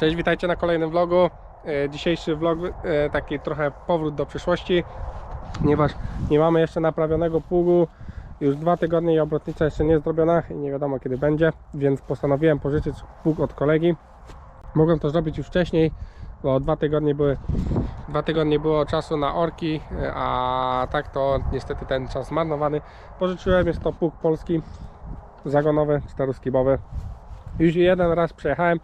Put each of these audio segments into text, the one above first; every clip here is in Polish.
Cześć, witajcie na kolejnym vlogu. E, Dzisiejszy vlog e, taki trochę powrót do przyszłości, ponieważ nie mamy jeszcze naprawionego pługu. Już dwa tygodnie i obrotnica jeszcze nie jest zrobiona i nie wiadomo kiedy będzie, więc postanowiłem pożyczyć pług od kolegi. Mogłem to zrobić już wcześniej, bo dwa tygodnie były dwa tygodnie było czasu na orki, e, a tak to niestety ten czas zmarnowany. Pożyczyłem, jest to pług polski, zagonowy, czteroskibowy. Już jeden raz przejechałem,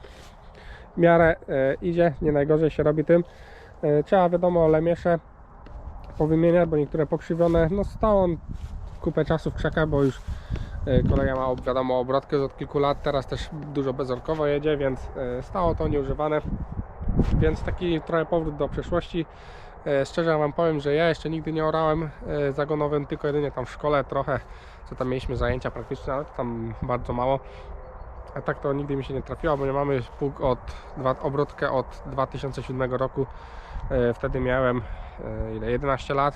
miarę e, idzie, nie najgorzej się robi tym. E, trzeba wiadomo lemiesze powymieniać, bo niektóre pokrzywione. No stał on kupę czasu w krzakach, bo już e, kolega ma wiadomo obrotkę od kilku lat, teraz też dużo bezorkowo jedzie, więc stało to nieużywane. Więc taki trochę powrót do przeszłości. Szczerze Wam powiem, że ja jeszcze nigdy nie orałem zagonowym, tylko jedynie tam w szkole trochę, co tam mieliśmy zajęcia praktyczne, ale tam bardzo mało. A tak to nigdy mi się nie trafiło, bo mamy pług od, obrotkę od 2007 roku. E, Wtedy miałem e, ile, 11 lat.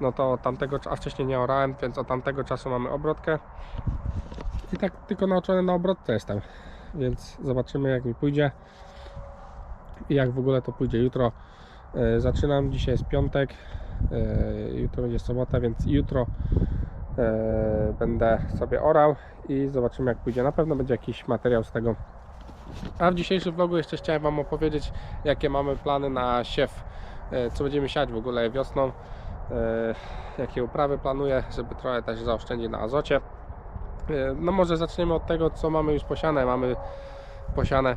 No to od tamtego, a wcześniej nie orałem, więc od tamtego czasu mamy obrotkę. I tak tylko nauczony na obrotce jestem. Więc zobaczymy jak mi pójdzie. I jak w ogóle to pójdzie jutro. e, Zaczynam, dzisiaj jest piątek. Jutro będzie sobota, więc jutro będę sobie orał i zobaczymy jak pójdzie. Na pewno będzie jakiś materiał z tego. A w dzisiejszym vlogu jeszcze chciałem Wam opowiedzieć, jakie mamy plany na siew, e, co będziemy siać w ogóle wiosną, e, jakie uprawy planuję, żeby trochę też zaoszczędzić na azocie. E, No może zaczniemy od tego, co mamy już posiane. Mamy posiane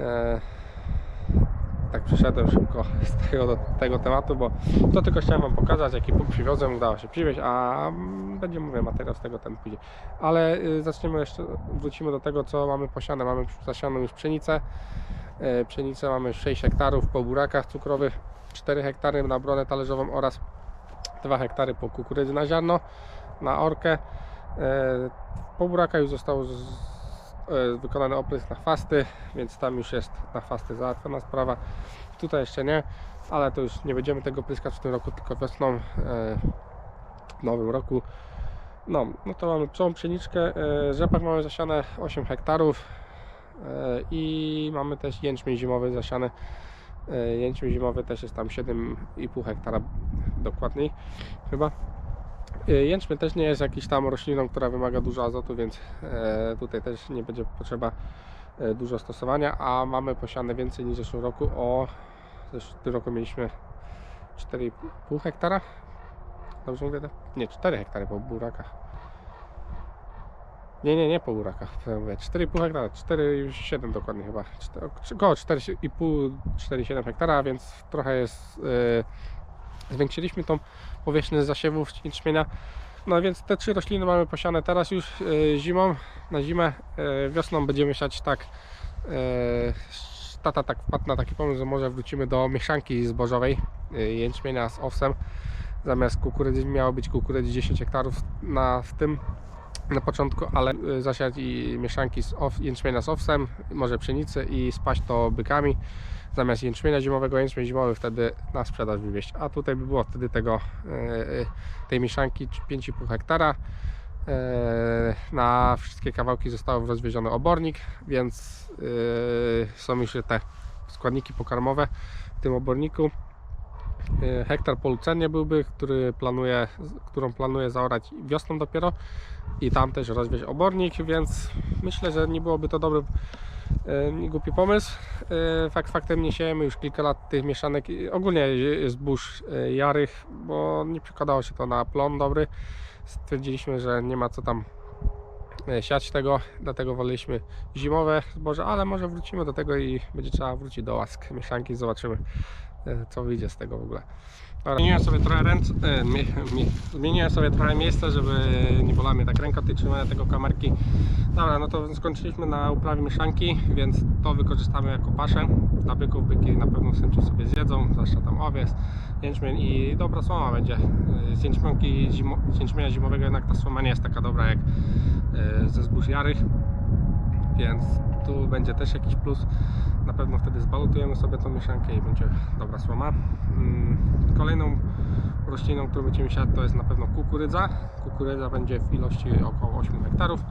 e, tak przeszedłem szybko z tego do tego tematu, bo to tylko chciałem Wam pokazać, jaki punkt przywiozłem, udało się przywieźć, a mm, będzie mówię, materiał z tego ten pójdzie. Ale y, zaczniemy jeszcze, wrócimy do tego, co mamy posiane. Mamy zasianą już pszenicę. E, Pszenicę mamy 6 hektarów po burakach cukrowych, 4 hektary na bronę talerzową oraz 2 hektary po kukurydzy na ziarno, na orkę. E, Po burakach już został z, wykonany oprysk na chwasty, więc tam już jest na chwasty załatwiona sprawa. Tutaj jeszcze nie, ale to już nie będziemy tego pryskać w tym roku, tylko wiosną, e, w nowym roku. No, no to mamy całą pszeniczkę. e, Rzepak mamy zasiane 8 hektarów e, i mamy też jęczmień zimowy zasiany. E, Jęczmień zimowy też jest tam 7,5 hektara dokładniej chyba. E, Jęczmień też nie jest jakiś tam rośliną, która wymaga dużo azotu, więc e, tutaj też nie będzie potrzeba e, dużo stosowania, a mamy posiane więcej niż w zeszłym roku. O, w tym roku mieliśmy 4,5 hektara. Dobrze mówię? tak? Nie, 4 hektary po burakach. Nie, nie, nie po burakach. co ja mówię, 4,5 hektara, 4,7 dokładnie chyba. Około 4,5-4,7 hektara, więc trochę jest. e, zwiększyliśmy tą powierzchnię zasiewów jęczmienia. No więc te trzy rośliny mamy posiane teraz już e, zimą, na zimę. E, wiosną będziemy siać tak. E, tata tak wpadł na taki pomysł, że może wrócimy do mieszanki zbożowej jęczmienia z owsem. Zamiast kukurydzy miało być kukurydzy 10 hektarów na w tym na początku, ale y, zasiać i mieszanki z ow, jęczmienia z owsem, może pszenicy i spaść to bykami. Zamiast jęczmienia zimowego, jęczmień zimowy wtedy na sprzedaż wywieźć. A tutaj by było wtedy tego, y, y, tej mieszanki 5,5 hektara. Na wszystkie kawałki został rozwieziony obornik, więc są już te składniki pokarmowe w tym oborniku. Y, Hektar lucernie byłby, który planuje, którą planuję zaorać wiosną dopiero i tam też rozwieźć obornik, więc myślę, że nie byłoby to dobry, e, nie głupi pomysł. E, Fakt faktem nie siejemy już kilka lat tych mieszanek, ogólnie zbóż jarych, bo nie przekładało się to na plon dobry. Stwierdziliśmy, że nie ma co tam siać tego, dlatego woleliśmy zimowe zboże, ale może wrócimy do tego i będzie trzeba wrócić do łask mieszanki, zobaczymy co wyjdzie z tego w ogóle. Zmieniłem sobie trochę ręce, e, mi, mi, zmieniłem sobie trochę miejsce, żeby nie bolała mnie tak ręka tej trzymania tego kamerki. Dobra, no to skończyliśmy na uprawie mieszanki, więc to wykorzystamy jako paszę. Dla byków byki na pewno chęcią sobie zjedzą, zwłaszcza tam owiec, jęczmień i dobra słoma będzie. E, Z zimo, z jęczmienia zimowego jednak ta słoma nie jest taka dobra jak e, ze zbóż jarych, więc tu będzie też jakiś plus. Na pewno wtedy zbalutujemy sobie tą mieszankę i będzie dobra słoma. Mm, Kolejną rośliną, którą będziemy siać to jest na pewno kukurydza. Kukurydza będzie w ilości około 8 hektarów.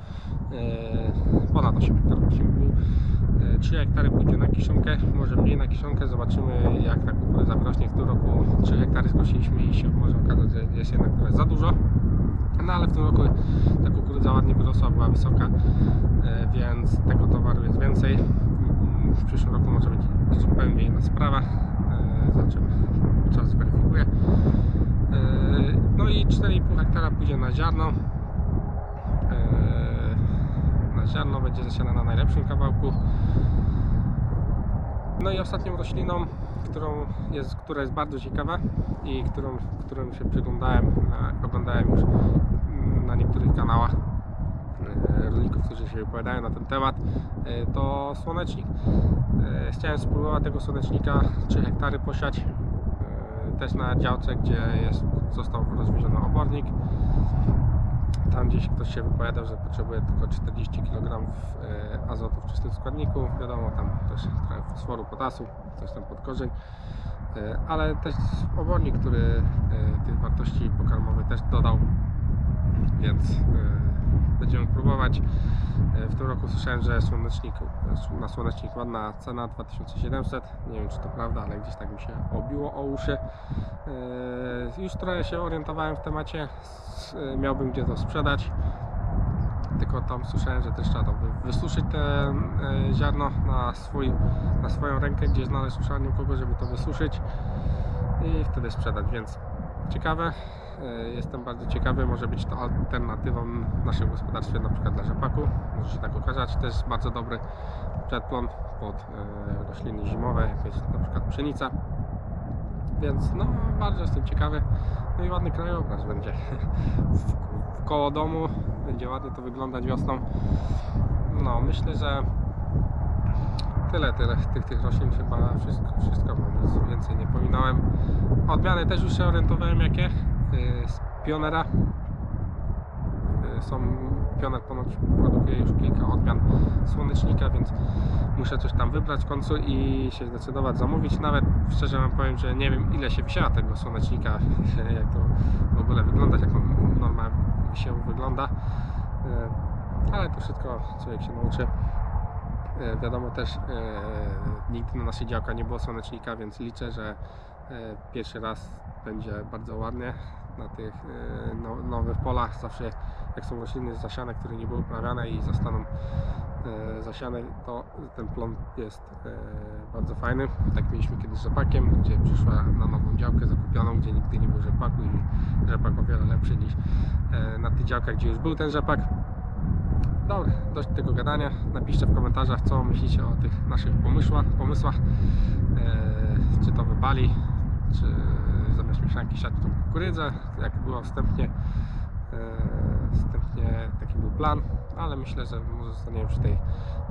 E, Ponad 8 hektarów, 8,5. 3 hektary pójdzie na kiszonkę, może mniej na kiszonkę, zobaczymy jak ta kukurydza wyrośnie. W tym roku 3 hektary skosiliśmy i się może okazać, że jest jednak trochę za dużo. No ale w tym roku ta kukurydza ładnie wyrosła, była wysoka, e, więc tego towaru jest więcej. W przyszłym roku może być zupełnie inna sprawa. E, Zobaczymy, czas zweryfikuje. E, No i 4,5 hektara pójdzie na ziarno. E, Na ziarno będzie zasiane na najlepszym kawałku. No i ostatnią rośliną, którą jest, która jest bardzo ciekawa i którą, którą się przyglądałem, oglądałem już na niektórych kanałach rolników, którzy się wypowiadają na ten temat, e, to słonecznik. E, Chciałem spróbować tego słonecznika 3 hektary posiać, e, też na działce, gdzie jest, został rozwieziony obornik. Tam gdzieś ktoś się wypowiadał, że potrzebuje tylko 40 kg e, azotu w czystym składniku. Wiadomo, tam też trochę fosforu, potasu, coś tam pod korzeń. E, Ale też obornik, który e, tych wartości pokarmowych też dodał, więc e, będziemy próbować. E, W tym roku słyszałem, że słonecznik, na słonecznik ładna cena 2700. Nie wiem czy to prawda, ale gdzieś tak mi się obiło o uszy. E, Już trochę się orientowałem w temacie. E, Miałbym gdzie to sprzedać. Tylko tam słyszałem, że też trzeba to wy- wysuszyć te e, ziarno na, swój, na swoją rękę, gdzie znaleźć uszanie kogo, żeby to wysuszyć i wtedy sprzedać, więc ciekawe. E, Jestem bardzo ciekawy, może być to alternatywą w naszym gospodarstwie, na przykład dla rzepaku. Może się tak okazać. Też bardzo dobry przedplon pod e, rośliny zimowe, jakieś na przykład pszenica. Więc no, bardzo jestem ciekawy. No i ładny krajobraz będzie w koło domu. Będzie ładnie to wyglądać wiosną. No, myślę, że tyle, tyle tych, tych roślin chyba wszystko, wszystko więcej nie pominąłem. Odmiany też już się orientowałem jakie. Yy, Z pionera. Yy, Są, pioner ponoć produkuje już kilka odmian słonecznika, więc muszę coś tam wybrać w końcu i się zdecydować zamówić. Nawet szczerze wam powiem, że nie wiem ile się wysiewa tego słonecznika, jak to w ogóle wygląda, jak on normalnie wysiewu wygląda. Yy, Ale to wszystko człowiek się nauczy. E, Wiadomo też, e, nigdy na naszej działka nie było słonecznika, więc liczę, że e, pierwszy raz będzie bardzo ładnie na tych no, nowych polach. Zawsze jak są rośliny zasiane, które nie były uprawiane i zostaną zasiane, to ten plon jest bardzo fajny. Tak mieliśmy kiedyś z rzepakiem, gdzie przyszła na nową działkę zakupioną, gdzie nigdy nie było rzepaku i rzepak o wiele lepszy niż na tych działkach, gdzie już był ten rzepak. Dobra, dość tego gadania. Napiszcie w komentarzach, co myślicie o tych naszych pomysłach. pomysłach. Eee, czy to wypali, czy zamiast mieszanki siać tą kukurydzę, jak było wstępnie. Eee, wstępnie taki był plan, ale myślę, że może zostaniemy przy tej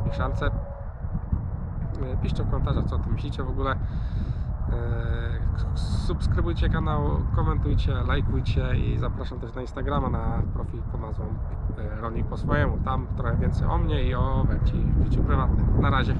mieszance. Eee, piszcie w komentarzach, co o tym myślicie w ogóle. Eee, Subskrybujcie kanał, komentujcie, lajkujcie i zapraszam też na Instagrama na profil pod nazwą e, Rolnik po swojemu. Tam trochę więcej o mnie i o Werci w życiu prywatnym. Na razie.